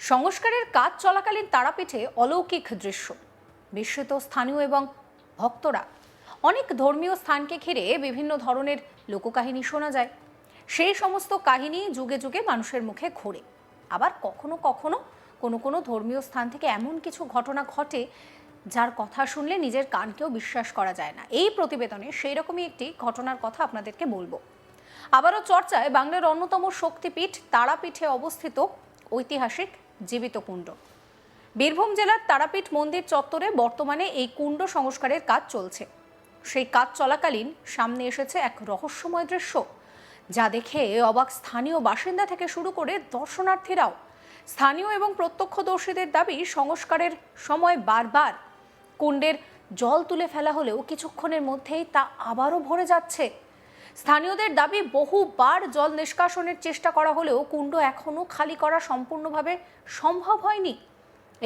সংস্কারের কাজ চলাকালীন তারাপীঠে অলৌকিক দৃশ্য। বিস্মিত স্থানীয় এবং ভক্তরা অনেক ধর্মীয় স্থানকে ঘিরে বিভিন্ন ধরনের লোককাহিনী শোনা যায়। সেই সমস্ত কাহিনী যুগে যুগে মানুষের মুখে ঘোরে। আবার কখনো কখনো কোনো কোনো ধর্মীয় স্থান থেকে এমন কিছু ঘটনা ঘটে, যার কথা শুনলে নিজের কানকেও বিশ্বাস করা যায় না। এই প্রতিবেদনে সেই রকমই একটি ঘটনার কথা আপনাদেরকে বলব। আবারও চর্চায় বাংলার অন্যতম শক্তিপীঠ তারাপীঠে অবস্থিত ঐতিহাসিক জীবিত কুণ্ড। বীরভূম জেলার তারাপীঠ মন্দির চত্বরে বর্তমানে এই কুণ্ড সংস্কারের কাজ চলছে। সেই কাজ চলাকালীন সামনে এসেছে এক রহস্যময় দৃশ্য, যা দেখে অবাক স্থানীয় বাসিন্দা থেকে শুরু করে দর্শনার্থীরাও স্থানীয় এবং প্রত্যক্ষদর্শীদের দাবি সংস্কারের সময় বারবার কুণ্ডের জল তুলে ফেলা হলেও কিছুক্ষণের মধ্যেই তা আবারও ভরে যাচ্ছে স্থানীয়দের দাবি, বহুবার জল নিষ্কাশনের চেষ্টা করা হলেও কুণ্ড এখনও খালি করা সম্পূর্ণভাবে সম্ভব হয়নি।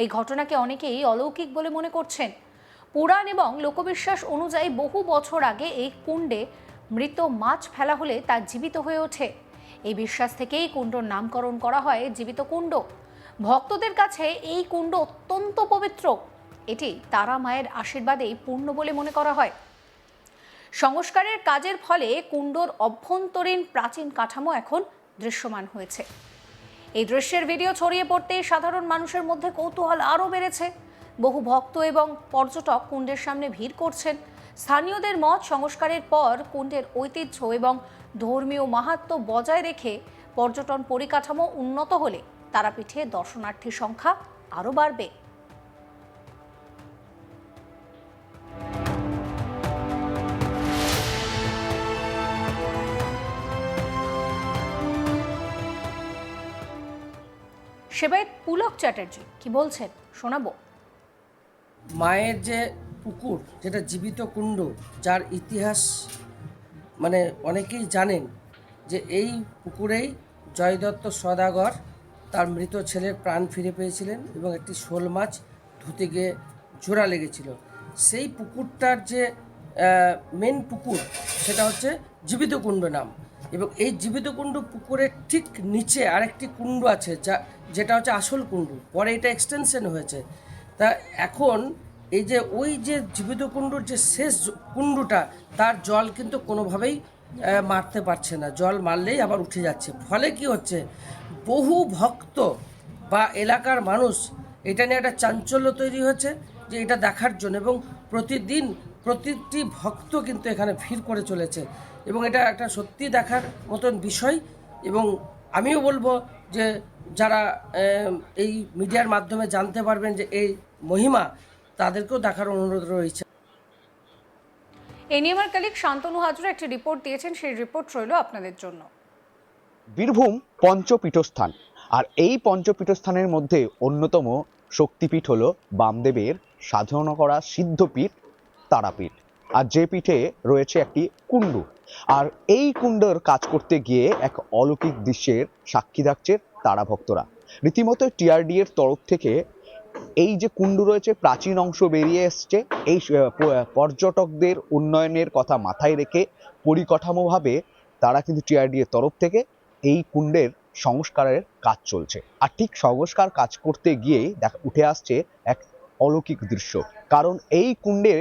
এই ঘটনাকে অনেকেই অলৌকিক বলে মনে করছেন। পুরাণ এবং লোকবিশ্বাস অনুযায়ী বহু বছর আগে এই কুণ্ডে মৃত মাছ ফেলা হলে তা জীবিত হয়ে ওঠে। এই বিশ্বাস থেকেই কুণ্ডর নামকরণ করা হয় জীবিত কুণ্ড। ভক্তদের কাছে এই কুণ্ড অত্যন্ত পবিত্র। এটি তারা মায়ের আশীর্বাদেই পূর্ণ বলে মনে করা হয়। সংস্কারের কাজের ফলে কুণ্ডর অভ্যন্তরীণ প্রাচীন কাঠামো এখন দৃশ্যমান হয়েছে। এই দৃশ্যের ভিডিও ছড়িয়ে পড়তেই সাধারণ মানুষের মধ্যে কৌতূহল আরও বেড়েছে। বহু ভক্ত এবং পর্যটক কুণ্ডের সামনে ভিড় করছেন। স্থানীয়দের মত সংস্কারের পর কুণ্ডের ঐতিহ্য এবং ধর্মীয় মাহাত্ম্য বজায় রেখে পর্যটন পরিকাঠামো উন্নত হলে তারাপীঠে দর্শনার্থীর সংখ্যা আরও বাড়বে। সেবায়ত পুলক চ্যাটার্জি কি বলছেন? শোনাবো। মায়ের যে পুকুর, যেটা জীবিত কুণ্ড, যার ইতিহাস মানে অনেকেই জানেন যে এই পুকুরেই জয়দত্ত সদাগর তার মৃত ছেলের প্রাণ ফিরে পেয়েছিলেন এবং একটি শোল মাছ ধুতে গিয়ে জোড়া লেগেছিল। সেই পুকুরটার যে মেন পুকুর, সেটা হচ্ছে জীবিত কুণ্ড নাম। এবং এই জীবিত কুণ্ড পুকুরের ঠিক নিচে আরেকটি কুণ্ড আছে, যা যেটা হচ্ছে আসল কুণ্ড। পরে এটা এক্সটেনশন হয়েছে। তা এখন এই যে ওই যে জীবিত কুণ্ডুর যে শেষ কুণ্ডুটা, তার জল কিন্তু কোনোভাবেই মারতে পারছে না। জল মারলেই আবার উঠে যাচ্ছে। ফলে কি হচ্ছে? বহু ভক্ত বা এলাকার মানুষ, এটা নিয়ে একটা চাঞ্চল্য তৈরি হয়েছে যে এটা দেখার জন্য এবং প্রতিদিন প্রতিটি ভক্ত কিন্তু এখানে ভিড় করে চলেছে। এবং এটা একটা সত্যি দেখার মতন বিষয়। এবং আমিও বলব যে যারা এই মিডিয়ার মাধ্যমে জানতে পারবেন যে এই মহিমা তাদেরকেও দেখার অনুরোধ রয়েছে। এ নিয়ে আমার কালিক শান্তনু হাজরা একটি রিপোর্ট দিয়েছেন। সেই রিপোর্ট রইল আপনাদের জন্য। বীরভূম পঞ্চপীঠস্থান। আর এই পঞ্চপীঠস্থানের মধ্যে অন্যতম শক্তিপীঠ হল বামদেবের সাধনা করা সিদ্ধপীঠ। তারাপীঠ। আর যে পীঠে রয়েছে একটি কুণ্ডু। আর এই কুণ্ডর কাজ করতে গিয়ে এক অলৌকিক দৃশ্যের সাক্ষী থাকছে তারা ভক্তরা রীতিমতো টিআরডি এর তরফ থেকে এই যে কুণ্ডু রয়েছে, প্রাচীন অংশ বেরিয়ে এসছে। এই পর্যটকদের উন্নয়নের কথা মাথায় রেখে পরিকাঠামোভাবে তারা কিন্তু টিআরডি এর তরফ থেকে এই কুণ্ডের সংস্কারের কাজ চলছে। আর ঠিক সংস্কার কাজ করতে গিয়েই দেখা, উঠে আসছে এক অলৌকিক দৃশ্য। কারণ এই কুণ্ডে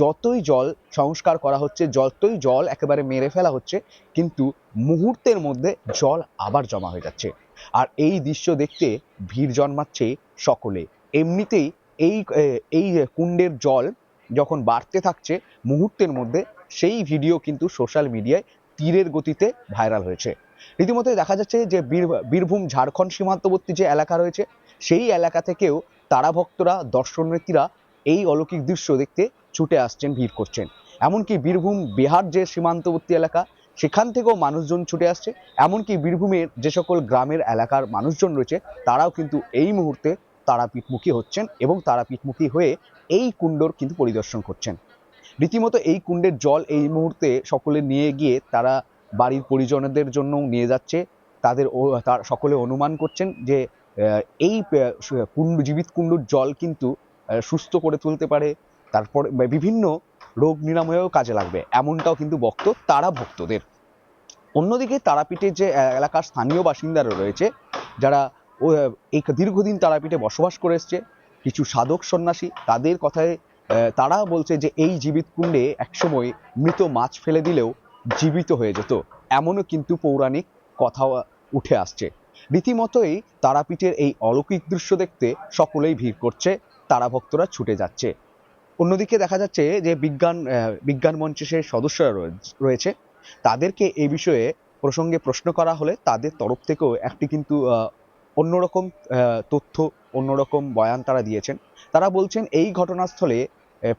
যতই জল সংস্কার করা হচ্ছে, যতই জল একেবারে মেরে ফেলা হচ্ছে, কিন্তু মুহূর্তের মধ্যে জল আবার জমা হয়ে যাচ্ছে। আর এই দৃশ্য দেখতে ভিড় জন্মাচ্ছে সকলে। এমনিতেই এই এই কুণ্ডের জল যখন বাড়তে থাকছে, মুহূর্তের মধ্যে সেই ভিডিও কিন্তু সোশ্যাল মিডিয়ায় তীরের গতিতে ভাইরাল হয়েছে। রীতিমতো দেখা যাচ্ছে যে বীর, বীরভূম ঝাড়খণ্ড সীমান্তবর্তী যে এলাকা রয়েছে সেই এলাকা থেকেও তারা ভক্তরা দর্শনার্থীরা এই অলৌকিক দৃশ্য দেখতে ছুটে আসছেন, ভিড় করছেন। এমনকি বীরভূম, বিহার যে সীমান্তবর্তী এলাকা, সেখান থেকেও মানুষজন ছুটে আসছে। এমনকি বীরভূমের যে সকল গ্রামের এলাকার মানুষজন রয়েছে, তারাও কিন্তু এই মুহূর্তে তারাপীঠমুখী হচ্ছেন এবং তারাপীঠমুখী হয়ে এই কুণ্ডর কিন্তু পরিদর্শন করছেন। রীতিমতো এই কুণ্ডের জল এই মুহূর্তে সকলে নিয়ে গিয়ে তারা বাড়ির পরিজনদের জন্য নিয়ে যাচ্ছে। তাদের তার সকলে অনুমান করছেন যে এই কুণ্ড, জীবিত কুণ্ডুর জল কিন্তু সুস্থ করে তুলতে পারে। তারপর বিভিন্ন রোগ নিরাময়েও কাজে লাগবে। এমনটাও কিন্তু বক্ত তারা ভক্তদের। অন্যদিকে তারাপীঠের যে এলাকার স্থানীয় বাসিন্দারা রয়েছে, যারা এই দীর্ঘদিন তারাপীঠে বসবাস করে এসছে, কিছু সাধক সন্ন্যাসী, তাদের কথায় তারা বলছে যে, এই জীবিত কুণ্ডে একসময় মৃত মাছ ফেলে দিলেও জীবিত হয়ে যেত। এমনও কিন্তু পৌরাণিক কথা উঠে আসছে। রীতিমতোই তারাপীঠের এই অলৌকিক দৃশ্য দেখতে সকলেই ভিড় করছে, তারা ভক্তরা ছুটে যাচ্ছে। অন্যদিকে দেখা যাচ্ছে যে বিজ্ঞান বিজ্ঞান মঞ্চের সদস্যরা রয়েছে তাদেরকে এই বিষয়ে প্রসঙ্গে প্রশ্ন করা হলে তাদের তরফ থেকেও একটি কিন্তু অন্যরকম তথ্য, অন্যরকম বয়ান তারা দিয়েছেন। তারা বলছেন, এই ঘটনাস্থলে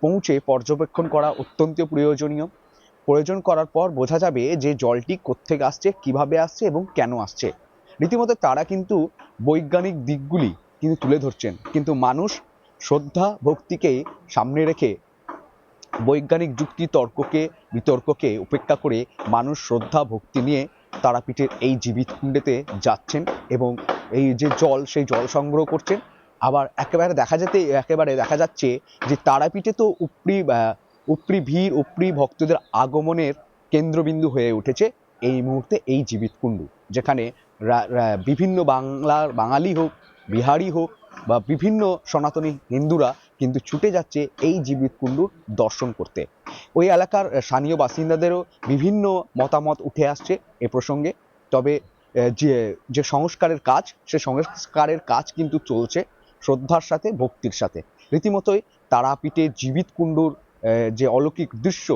পৌঁছে পর্যবেক্ষণ করা অত্যন্ত প্রয়োজনীয়। প্রয়োজন করার পর বোঝা যাবে যে জলটি কোত্থেকে আসছে, কীভাবে আসছে এবং কেন আসছে। রীতিমতো তারা কিন্তু বৈজ্ঞানিক দিকগুলি কিন্তু তুলে ধরছেন। কিন্তু মানুষ শ্রদ্ধা, ভক্তিকে সামনে রেখে বৈজ্ঞানিক যুক্তি তর্ককে, বিতর্ককে উপেক্ষা করে মানুষ শ্রদ্ধা, ভক্তি নিয়ে তারাপীঠের এই জীবিত কুণ্ডেতে যাচ্ছেন এবং এই যে জল, সেই জল সংগ্রহ করছেন। আবার একেবারে দেখা যেতে, একেবারে দেখা যাচ্ছে যে তারাপীঠে তো উপরি উপরি ভিড়, উপরি ভক্তদের আগমনের কেন্দ্রবিন্দু হয়ে উঠেছে এই মুহূর্তে এই জীবিত কুণ্ডু যেখানে বিভিন্ন বাংলার বাঙালি হোক, বিহারি হোক, বা বিভিন্ন সনাতনী হিন্দুরা কিন্তু ছুটে যাচ্ছে এই জীবিত কুণ্ডুর দর্শন করতে। ওই এলাকার স্থানীয় বাসিন্দাদেরও বিভিন্ন মতামত উঠে আসছে এ প্রসঙ্গে। তবে যে যে সংস্কারের কাজ, সে সংস্কারের কাজ কিন্তু চলছে শ্রদ্ধার সাথে, ভক্তির সাথে। রীতিমতোই তারাপীঠে জীবিত কুণ্ডুর যে অলৌকিক দৃশ্য,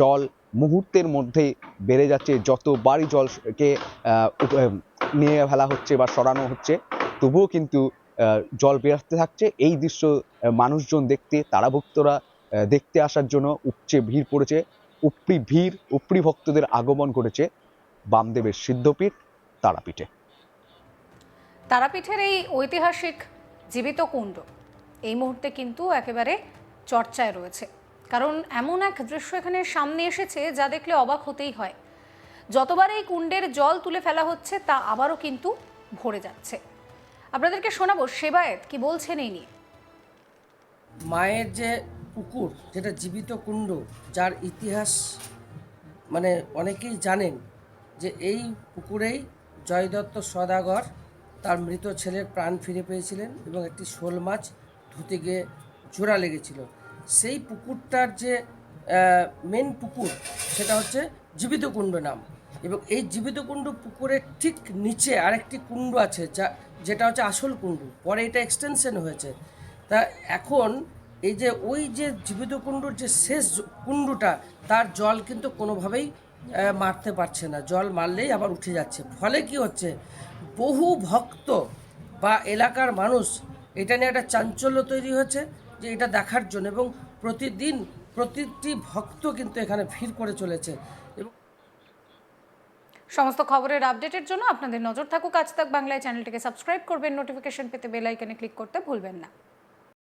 জল মুহূর্তের মধ্যে বেড়ে যাচ্ছে, যত বাড়ি জলকে নিয়ে ফেলা হচ্ছে বা সরানো হচ্ছে, তবুও কিন্তু জল বেরোতে থাকছে। এই দৃশ্য মানুষজন দেখতে তারা ভক্তরা দেখতে আসার জন্য উপচে ভিড় পড়েছে, উপরি ভিড়, উপরি ভক্তদের আগমন করেছে বামদেবের সিদ্ধপীঠ তারাপীঠে। তারাপীঠের এই ঐতিহাসিক জীবিত কুণ্ড, এই মুহূর্তে কিন্তু একেবারে চর্চায় রয়েছে। কারণ এমন এক দৃশ্য এখানে সামনে এসেছে যা দেখলে অবাক হতেই হয়। যতবার এই কুণ্ডের জল তুলে ফেলা হচ্ছে, তা আবারও কিন্তু ভরে যাচ্ছে। আপনাদেরকে শোনাবো সেবায়েত কি বলছেন এই নিয়ে। মায়ের যে পুকুর যেটা জীবিত কুণ্ড, যার ইতিহাস মানে অনেকেই জানেন যে এই পুকুরেই জয়দত্ত সদাগর তার মৃত ছেলের প্রাণ ফিরে পেয়েছিলেন এবং একটি শোল মাছ ধুতে গিয়ে জোড়া লেগেছিল। সেই পুকুরটার যে মেন পুকুর, সেটা হচ্ছে জীবিত কুণ্ড নাম। এবং এই জীবিত কুণ্ড পুকুরের ঠিক নিচে আরেকটি কুণ্ড আছে, যা, যেটা হচ্ছে আসল কুণ্ড। পরে এটা এক্সটেনশন হয়েছে। তা এখন এই যে, ওই যে জীবিত কুণ্ডুর যে শেষ কুণ্ডুটা, তার জল কিন্তু কোনোভাবেই মারতে পারছে না। জল মারলেই আবার উঠে যাচ্ছে। ফলে কি হচ্ছে? বহু ভক্ত বা এলাকার মানুষ, এটা নিয়ে একটা চাঞ্চল্য তৈরি হয়েছে। যে এটা দেখার জন্য এবং প্রতিদিন প্রতিটি ভক্ত কিন্তু এখানে ভিড় করে চলেছে। এবং সমস্ত খবরের আপডেটের জন্য আপনাদের নজর থাকুক। আজ তাক বাংলায় চ্যানেলটিকে সাবস্ক্রাইব করবেন। নোটিফিকেশন পেতে বেল আইকনে ক্লিক করতে ভুলবেন না।